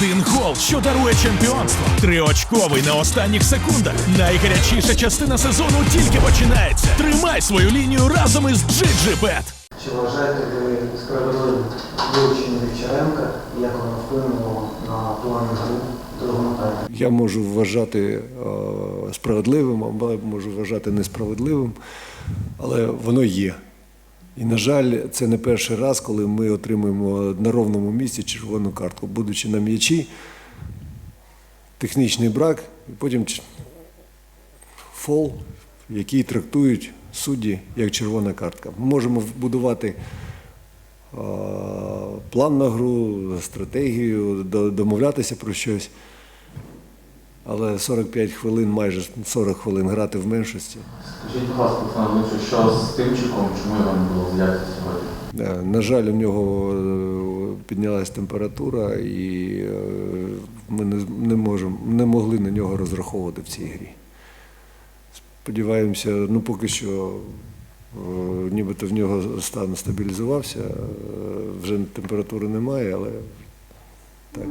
Один гол, що дарує чемпіонство. Триочковий на останніх секундах. Найгарячіша частина сезону тільки починається. Тримай свою лінію разом із GGBet. Чи вважаєте ви справедливим вилучення Вівчаренка як воно вплинуло на план гри таймі? Я можу вважати е, справедливим, або можу вважати несправедливим, але воно є. І, на жаль, це не перший раз, коли ми отримуємо на ровному місці червону картку, будучи на м'ячі, технічний брак, і потім фол, який трактують судді як червона картка. Ми можемо будувати план на гру, стратегію, домовлятися про щось. Але 45 хвилин, майже 40 хвилин грати в меншості. Скажіть, будь ласка, що з Тимчиком, чому його не було взяти сьогодні? Е, На жаль, у нього е, піднялась температура, і е, ми не, можемо, не могли на нього розраховувати в цій грі. Сподіваємося, ну поки що нібито в нього стан стабілізувався, вже температури немає, але так.